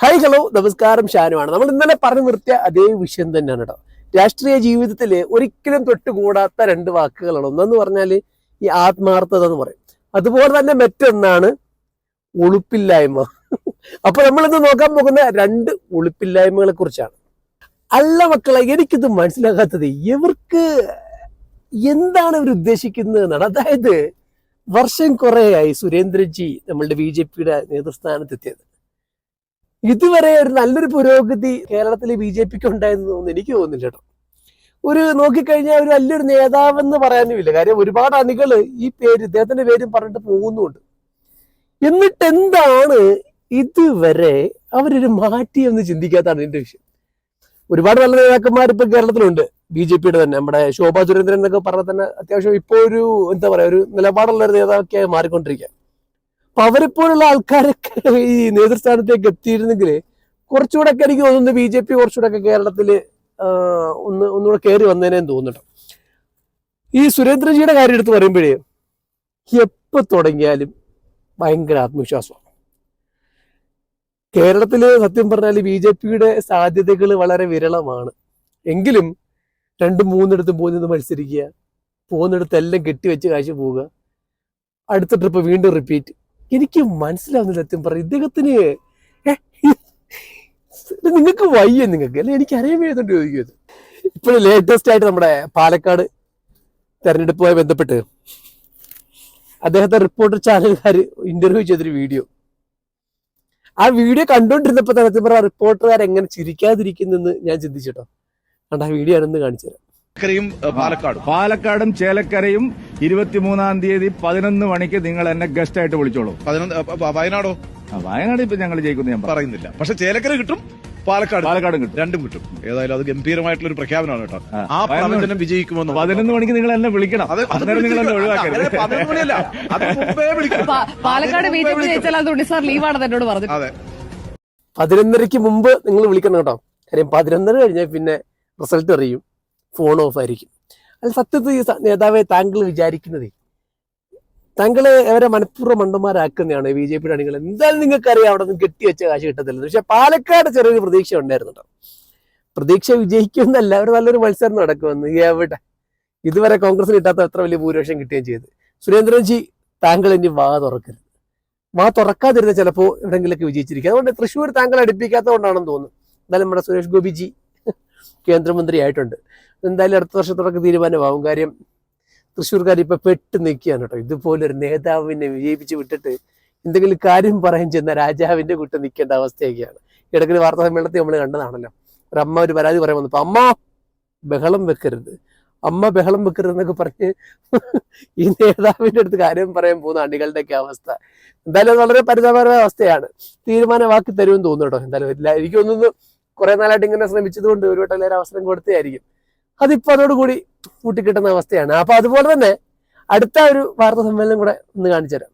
Hi hello നമസ്കാരം ഷാനുവാണ്. നമ്മൾ ഇന്നലെ പറഞ്ഞു നിർത്തിയ അതേ വിഷയം തന്നെയാണ് കേട്ടോ രാഷ്ട്രീയ ജീവിതത്തിൽ ഒരിക്കലും തൊട്ടുകൂടാത്ത രണ്ട് വാക്കുകളാണ്. ഒന്നെന്ന് പറഞ്ഞാൽ ഈ ആത്മാർത്ഥത എന്ന് പറയും. അതുപോലെ തന്നെ മറ്റൊന്നാണ് ഒളിപ്പില്ലായ്മ. അപ്പൊ നമ്മൾ ഇന്ന് നോക്കാൻ പോകുന്ന രണ്ട് ഒളിപ്പില്ലായ്മകളെ കുറിച്ചാണ്. അല്ല മക്കളെ എനിക്കിത് മനസ്സിലാകാത്തത് ഇവർക്ക് എന്താണ് ഇവർ ഉദ്ദേശിക്കുന്നത് എന്നാണ്. അതായത് വർഷം കുറേയായി സുരേന്ദ്രജി നമ്മളുടെ ബി ജെ പിയുടെ നേതൃസ്ഥാനത്തെത്തിയത്. ഇതുവരെ ഒരു നല്ലൊരു പുരോഗതി കേരളത്തിലെ ബി ജെ പിക്ക് ഉണ്ടായെന്ന് തോന്നുന്നു. എനിക്ക് തോന്നുന്നില്ല കേട്ടോ. ഒരു നോക്കിക്കഴിഞ്ഞാൽ ഒരു വലിയൊരു നേതാവെന്ന് പറയാനുമില്ല. കാര്യം ഒരുപാട് അണികൾ ഈ പേര് ഇദ്ദേഹത്തിന്റെ പേരും പറഞ്ഞിട്ട് പോകുന്നുണ്ട്. എന്നിട്ട് എന്താണ് ഇതുവരെ അവരൊരു മാറ്റിയെന്ന് ചിന്തിക്കാത്തതാണ് എന്റെ വിഷയം. ഒരുപാട് നല്ല നേതാക്കന്മാർ ഇപ്പൊ കേരളത്തിലുണ്ട്. ബി ജെ പിയുടെ തന്നെ. നമ്മുടെ ശോഭാ സുരേന്ദ്രൻ എന്നൊക്കെ പറഞ്ഞാൽ തന്നെ അത്യാവശ്യം ഇപ്പോ ഒരു എന്താ പറയാ ഒരു നിലപാടുള്ള ഒരു നേതാവൊക്കെ മാറിക്കൊണ്ടിരിക്കുക അപ്പൊ അവരെപ്പോലുള്ള ആൾക്കാരൊക്കെ ഈ നേതൃസ്ഥാനത്തേക്ക് എത്തിയിരുന്നെങ്കിൽ കുറച്ചുകൂടെ ഒക്കെ എനിക്ക് തോന്നുന്നു ബി ജെ പി കുറച്ചുകൂടെ ഒക്കെ കേരളത്തിൽ ഒന്ന് ഒന്നുകൂടെ കയറി വന്നേനേന്ന് തോന്നുന്നുണ്ട്. ഈ സുരേന്ദ്രജിയുടെ കാര്യം എടുത്ത് പറയുമ്പോഴേ എപ്പോ തുടങ്ങിയാലും ഭയങ്കര ആത്മവിശ്വാസമാണ്. കേരളത്തിൽ സത്യം പറഞ്ഞാൽ ബി ജെ പിയുടെ സാധ്യതകൾ വളരെ വിരളമാണ്. എങ്കിലും രണ്ടും മൂന്നിടത്തും പോയി നിന്ന് മത്സരിക്കുക പോകുന്നിടത്തെല്ലാം കെട്ടിവെച്ച് കാശ് പോവുക അടുത്ത ട്രിപ്പ് വീണ്ടും റിപ്പീറ്റ് എനിക്ക് മനസ്സിലാവുന്നില്ല സത്യം പറയും ഇദ്ദേഹത്തിന് നിങ്ങൾക്ക് വയ്യ നിങ്ങൾക്ക്. അല്ലെ എനിക്ക് അറിയാൻ വേണ്ടി ചോദിക്കുന്നത്. ഇപ്പോഴും ലേറ്റസ്റ്റ് ആയിട്ട് നമ്മുടെ പാലക്കാട് തെരഞ്ഞെടുപ്പുമായി ബന്ധപ്പെട്ട് അദ്ദേഹത്തെ റിപ്പോർട്ടർ ചാനലുകാർ ഇന്റർവ്യൂ ചെയ്തൊരു വീഡിയോ ആ വീഡിയോ കണ്ടോണ്ടിരുന്നപ്പോ തന്നെ സത്യം പറഞ്ഞ റിപ്പോർട്ടർകാർ എങ്ങനെ ചിരിക്കാതിരിക്കുന്നെന്ന് ഞാൻ ചിന്തിച്ചിട്ടോ കണ്ട ആ വീഡിയോ ആണെന്ന് കാണിച്ചു ചേലക്കരയും പാലക്കാടും. പാലക്കാടും ചേലക്കരയും ഇരുപത്തിമൂന്നാം തീയതി പതിനൊന്ന് മണിക്ക് നിങ്ങൾ എന്നെ ഗസ്റ്റ് ആയിട്ട് വിളിച്ചോളൂ. പതിനൊന്ന് വയനാടോ? വയനാട് ഇപ്പൊ ഞങ്ങൾ ജയിക്കുന്നു ഞാൻ പറയുന്നില്ല. പക്ഷെ ചേലക്കര കിട്ടും പാലക്കാട് പാലക്കാടും കിട്ടും. രണ്ടും കിട്ടും. ഏതായാലും അത് ഗംഭീരമായിട്ടുള്ള ഒരു പ്രഖ്യാപനമാണ് കേട്ടോ. ആ, പ്രവചനം വിജയിക്കുമെന്ന് പതിനൊന്ന് മണിക്ക് നിങ്ങൾ എന്നെ വിളിക്കണം. അന്നേരം നിങ്ങൾ എന്നെ ഒഴിവാക്കരുത്. മണിയല്ല. അത് മുമ്പേ വിളിക്കും പാലക്കാട് ബി അതിന് ജെ മുമ്പേ പി ജയിച്ചാൽ അത് ഉണ്ണി ലീവാണെന്ന് എന്നോട് പറഞ്ഞു അതെ. പതിനൊന്നരയ്ക്ക് മുമ്പ് നിങ്ങൾ വിളിക്കണം കേട്ടോ. കാര്യം പതിനൊന്നര കഴിഞ്ഞാൽ പിന്നെ റിസൾട്ട് അറിയും. ഫോൺ ഓഫ് ആയിരിക്കും. അല്ല സത്യത്തിൽ നേതാവെ താങ്കൾ വിചാരിക്കുന്നതേ താങ്കൾ അവരെ മനഃപൂർവം മണ്ടന്മാരാക്കുന്നതാണ് ബി ജെ പിയുടെ അണികൾ? എന്തായാലും നിങ്ങൾക്കറിയാം അവിടെ നിന്ന് കെട്ടിവെച്ച കാശ് കിട്ടത്തില്ല പക്ഷെ പാലക്കാട് ചെറിയൊരു പ്രതീക്ഷ ഉണ്ടായിരുന്നുണ്ടോ പ്രതീക്ഷ വിജയിക്കുമെന്നല്ല അവർ നല്ലൊരു മത്സരം നടക്കുമെന്ന് എവിടെ? ഇതുവരെ കോൺഗ്രസിന് കിട്ടാത്ത അത്ര വലിയ ഭൂരിപക്ഷം കിട്ടുകയും ചെയ്ത്. സുരേന്ദ്രൻജി താങ്കൾ ഇനി വാ തുറക്കരുത്. വാ തുറക്കാതിരുന്ന ചിലപ്പോൾ എവിടെങ്കിലൊക്കെ വിജയിച്ചിരിക്കുക അതുകൊണ്ട് തൃശ്ശൂർ താങ്കൾ അടുപ്പിക്കാത്തതുകൊണ്ടാണെന്ന് തോന്നുന്നു. എന്തായാലും നമ്മുടെ സുരേഷ് ഗോപിജി കേന്ദ്രമന്ത്രി ആയിട്ടുണ്ട് എന്തായാലും അടുത്ത വർഷത്തോടൊക്കെ തീരുമാനമാവും. കാര്യം തൃശ്ശൂർക്കാർ ഇപ്പൊ പെട്ട് നിൽക്കുകയാണ് കേട്ടോ. ഇതുപോലൊരു നേതാവിനെ വിജയിപ്പിച്ച് വിട്ടിട്ട് എന്തെങ്കിലും കാര്യം പറയാൻ ചെന്ന രാജാവിന്റെ കൂട്ടം നിൽക്കേണ്ട അവസ്ഥയൊക്കെയാണ്. ഇടയ്ക്ക് വാർത്താ സമ്മേളനത്തിൽ നമ്മൾ കണ്ടതാണല്ലോ. ഒരു അമ്മ ഒരു പരാതി പറയാൻ വന്നപ്പോ അമ്മ ബഹളം വെക്കരുത്. അമ്മ ബഹളം വെക്കരുത് എന്നൊക്കെ പറഞ്ഞ് ഈ നേതാവിന്റെ അടുത്ത് കാര്യം പറയാൻ പോകുന്ന അണികളുടെയൊക്കെ അവസ്ഥ. എന്തായാലും അത് വളരെ പരിതാപകരമായ അവസ്ഥയാണ്. തീരുമാനമാക്കി തരുമെന്ന് തോന്നുന്നു കേട്ടോ. എന്തായാലും എനിക്കൊന്നും എനിക്ക് കുറെ നാളായിട്ട് ഇങ്ങനെ ശ്രമിച്ചതുകൊണ്ട് ഒരു വട്ടം എല്ലാവരും അവസരം കൊടുത്തതായിരിക്കും. അതിപ്പോ അതോടുകൂടി കൂട്ടിക്കിട്ടുന്ന അവസ്ഥയാണ്. അപ്പൊ അതുപോലെ തന്നെ അടുത്ത ഒരു വാർത്താ സമ്മേളനം കൂടെ ഒന്ന് കാണിച്ചു തരാം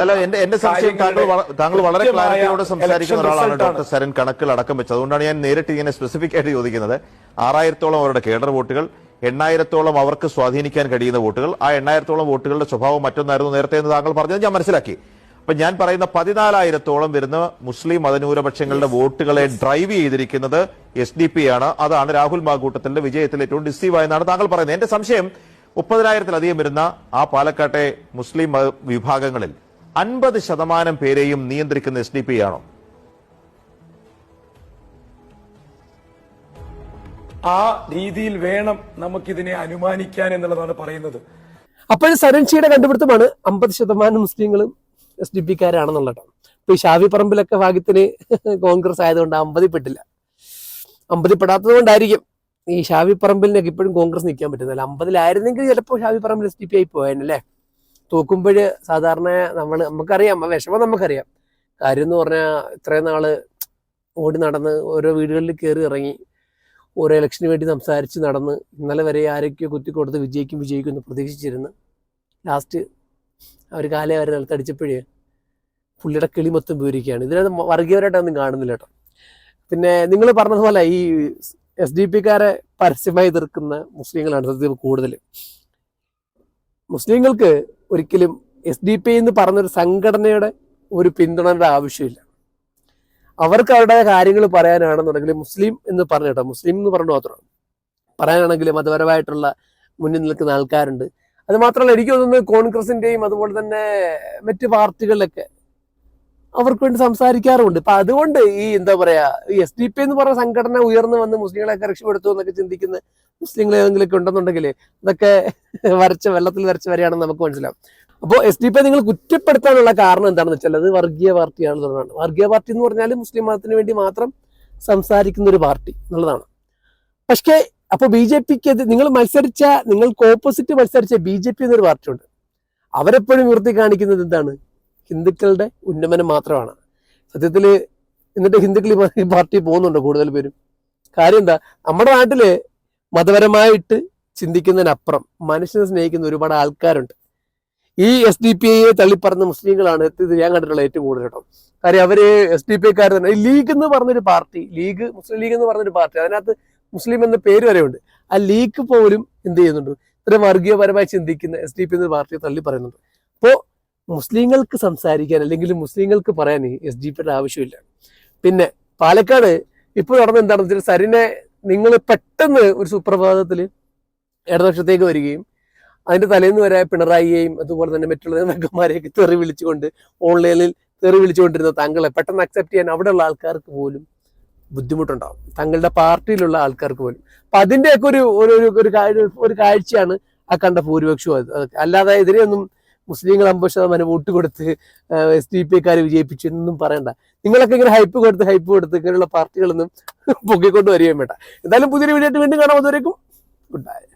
അല്ല എന്റെ എന്റെ സംശയം താങ്കൾ താങ്കൾ വളരെ ക്ലാരിറ്റിയോടെ സംസാരിക്കുന്ന ഒരാളാണ് ഡോക്ടർ സരൻ കണക്കിൽ അടക്കം വെച്ചത്. അതുകൊണ്ടാണ് ഞാൻ നേരിട്ട് ഇങ്ങനെ സ്പെസിഫിക് ആയിട്ട് ചോദിക്കുന്നത്. ആറായിരത്തോളം അവരുടെ കേഡർ വോട്ടുകൾ എണ്ണായിരത്തോളം അവർക്ക് സ്വാധീനിക്കാൻ കഴിയുന്ന വോട്ടുകൾ ആ എണ്ണായിരത്തോളം വോട്ടുകളുടെ സ്വഭാവം മറ്റൊന്നായിരുന്നു നേരത്തെ എന്ന് താങ്കൾ പറഞ്ഞത് ഞാൻ മനസ്സിലാക്കി. അപ്പൊ ഞാൻ പറയുന്ന പതിനാലായിരത്തോളം വരുന്ന മുസ്ലിം മതന്യൂനപക്ഷങ്ങളുടെ വോട്ടുകളെ ഡ്രൈവ് ചെയ്തിരിക്കുന്നത് എസ് ഡി പി ആണ്. അതാണ് രാഹുൽ മാകൂട്ടത്തിന്റെ വിജയത്തിൽ ഏറ്റവും ഡിസീവ് ആയെന്നാണ് താങ്കൾ പറയുന്നത്. എന്റെ സംശയം മുപ്പതിനായിരത്തിലധികം വരുന്ന ആ പാലക്കാട്ടെ മുസ്ലിം വിഭാഗങ്ങളിൽ അൻപത് ശതമാനം പേരെയും നിയന്ത്രിക്കുന്ന എസ് ഡി പി ആണോ? ആ രീതിയിൽ വേണം നമുക്കിതിനെ അനുമാനിക്കാൻ എന്നുള്ളതാണ് പറയുന്നത്. അപ്പോഴും സരൺഷിയുടെ കണ്ടുപിടുത്തമാണ് അമ്പത് ശതമാനം മുസ്ലിങ്ങളും എസ് ഡി പിക്കാരാണെന്നുള്ളതാണ്. ഇപ്പൊ ഈ ഷാഫി പറമ്പിലൊക്കെ ഭാഗ്യത്തിന് കോൺഗ്രസ് ആയതുകൊണ്ട് അമ്പതിപ്പെട്ടില്ല. പെട്ടില്ല അമ്പതിൽ പെടാത്തത് കൊണ്ടായിരിക്കും ഈ ഷാഫി പറമ്പിലിനൊക്കെ ഇപ്പോഴും കോൺഗ്രസ് നിൽക്കാൻ പറ്റുന്നില്ല. അമ്പതിലായിരുന്നെങ്കിൽ ചിലപ്പോൾ Shafi Parambil S D P ആയി പോയാനല്ലേ തൂക്കുമ്പോൾ സാധാരണ നമ്മൾ നമുക്കറിയാം വിഷമം നമുക്കറിയാം. കാര്യം എന്ന് പറഞ്ഞാൽ ഇത്രയും നാൾ ഓടി നടന്ന് ഓരോ വീടുകളിൽ കയറി ഇറങ്ങി ഓരോ ഇലക്ഷന് വേണ്ടി സംസാരിച്ച് നടന്ന് ഇന്നലെ വരെ ആരൊക്കെയോ കുത്തിക്കൊടുത്ത് വിജയിക്കും വിജയിക്കും എന്ന് പ്രതീക്ഷിച്ചിരുന്ന് ലാസ്റ്റ് ആ കാലേ വരെ നിലത്തടിച്ചപ്പോഴേ പുള്ളിയുടെ കിളി മൊത്തം പോയിരിക്കുകയാണ് ഇതിനകത്ത് വർഗീയപരമായിട്ടൊന്നും കാണുന്നില്ല കേട്ടോ. പിന്നെ നിങ്ങൾ പറഞ്ഞതുപോലെ ഈ എസ് ഡി പിക്കാരെ പരസ്യമായി എതിർക്കുന്ന മുസ്ലിങ്ങളാണ് കൂടുതൽ. മുസ്ലിങ്ങൾക്ക് ഒരിക്കലും എസ് ഡി പി എന്ന് പറഞ്ഞൊരു സംഘടനയുടെ ഒരു പിന്തുണയുടെ ആവശ്യമില്ല. അവർക്ക് അവരുടെ കാര്യങ്ങൾ പറയാനാണെന്നുണ്ടെങ്കിൽ മുസ്ലിം എന്ന് പറഞ്ഞു കേട്ടോ മുസ്ലിം എന്ന് പറഞ്ഞു മാത്രമാണ് പറയാനാണെങ്കിൽ മതപരമായിട്ടുള്ള മുന്നിൽ നിൽക്കുന്ന ആൾക്കാരുണ്ട്. അത് മാത്രമല്ല എനിക്ക് തോന്നുന്നത് കോൺഗ്രസിന്റെയും അതുപോലെ തന്നെ മറ്റ് പാർട്ടികളിലൊക്കെ അവർക്ക് വേണ്ടി സംസാരിക്കാറുമുണ്ട്. ഇപ്പൊ അതുകൊണ്ട് ഈ എന്താ പറയാ ഈ എസ് ഡി പി എന്ന് പറഞ്ഞ സംഘടന ഉയർന്നു വന്ന് മുസ്ലിങ്ങളെയൊക്കെ രക്ഷപ്പെടുത്തു എന്നൊക്കെ ചിന്തിക്കുന്ന മുസ്ലിങ്ങൾ ഏതെങ്കിലുമൊക്കെ ഉണ്ടെന്നുണ്ടെങ്കിൽ അതൊക്കെ വരച്ച വെള്ളത്തിൽ വരച്ച വരെയാണെന്ന് നമുക്ക് മനസ്സിലാവും. അപ്പോൾ എസ് ഡി പി നിങ്ങൾ കുറ്റപ്പെടുത്താനുള്ള കാരണം എന്താണെന്ന് വെച്ചാൽ അത് വർഗീയ പാർട്ടിയാണെന്നുള്ളതാണ്. വർഗീയ പാർട്ടി എന്ന് പറഞ്ഞാൽ മുസ്ലിം മതത്തിന് വേണ്ടി മാത്രം സംസാരിക്കുന്ന ഒരു പാർട്ടി എന്നുള്ളതാണ്. പക്ഷേ അപ്പൊ ബി ജെ പിക്ക് നിങ്ങൾ മത്സരിച്ച നിങ്ങൾക്ക് ഓപ്പോസിറ്റ് മത്സരിച്ച ബി ജെ പി എന്നൊരു പാർട്ടി ഉണ്ട് അവരെപ്പോഴും ഉയർത്തി കാണിക്കുന്നത് എന്താണ്? ഹിന്ദുക്കളുടെ ഉന്നമനം മാത്രമാണ്. സത്യത്തിൽ എന്നിട്ട് ഹിന്ദുക്കൾ ഈ പാർട്ടി പോകുന്നുണ്ടോ കൂടുതൽ പേരും? കാര്യം എന്താ? നമ്മുടെ നാട്ടിൽ മതപരമായിട്ട് ചിന്തിക്കുന്നതിനപ്പുറം മനുഷ്യനെ സ്നേഹിക്കുന്ന ഒരുപാട് ആൾക്കാരുണ്ട്. ഈ എസ് ഡി പി ഐയെ തള്ളിപ്പറഞ്ഞ മുസ്ലിങ്ങളാണ് ഇത് ഞാൻ കണ്ടിട്ടുള്ള ഏറ്റവും കൂടുതൽ കേട്ടോ. കാര്യം അവർ എസ് ഡി പി ഐക്കാർ തന്നെ ലീഗ് എന്ന് പറഞ്ഞൊരു പാർട്ടി ലീഗ് മുസ്ലിം ലീഗ് എന്ന് പറഞ്ഞൊരു പാർട്ടി അതിനകത്ത് മുസ്ലിം എന്ന പേര് വരെ ഉണ്ട് ആ ലീഗ് പോലും എന്ത് ചെയ്യുന്നുണ്ട്? ഇത്ര വർഗീയപരമായി ചിന്തിക്കുന്ന എസ് ഡി പി എന്ന പാർട്ടിയെ തള്ളി പറയുന്നുണ്ട്. അപ്പോ മുസ്ലിങ്ങൾക്ക് സംസാരിക്കാൻ അല്ലെങ്കിൽ മുസ്ലിങ്ങൾക്ക് പറയാൻ എസ് ഡി പിയുടെ ആവശ്യമില്ല. പിന്നെ പാലക്കാട് ഇപ്പോൾ നടന്ന എന്താണെന്ന് വെച്ചാൽ സരിനെ നിങ്ങൾ പെട്ടെന്ന് ഒരു സുപ്രഭാതത്തിൽ ഇടതുപക്ഷത്തേക്ക് വരികയും അതിന്റെ തലേന്ന് വരെ പിണറായിയെയും അതുപോലെ തന്നെ മറ്റുള്ള നേതാക്കന്മാരെയൊക്കെ തെറി വിളിച്ചുകൊണ്ട് ഓൺലൈനിൽ തെറി വിളിച്ചുകൊണ്ടിരുന്ന താങ്കളെ പെട്ടെന്ന് അക്സെപ്റ്റ് ചെയ്യാൻ അവിടെയുള്ള ആൾക്കാർക്ക് പോലും ബുദ്ധിമുട്ടുണ്ടാവും. തങ്ങളുടെ പാർട്ടിയിലുള്ള ആൾക്കാർക്ക് പോലും. അപ്പൊ അതിന്റെയൊക്കെ ഒരു ഒരു ഒരു- കാഴ്ചയാണ് ആ കണ്ട ഭൂരിപക്ഷവും അത്. അല്ലാതെ ഇതിനെയൊന്നും മുസ്ലിങ്ങൾ അമ്പത് ശതമാനം വോട്ട് കൊടുത്ത് എസ് ഡി പി കാര് വിജയിപ്പിച്ചു എന്നൊന്നും പറയണ്ട. നിങ്ങളൊക്കെ ഇങ്ങനെ ഹൈപ്പ് കൊടുത്ത് ഹൈപ്പ് കൊടുത്ത് ഇങ്ങനെയുള്ള പാർട്ടികളൊന്നും പൊക്കിക്കൊണ്ട് വരികയും വേണ്ട. എന്തായാലും പുതിയൊരു വീഡിയോ ആയിട്ട് വീണ്ടും കാണാം. അതുവരേക്കും ഗുഡ് ബൈ.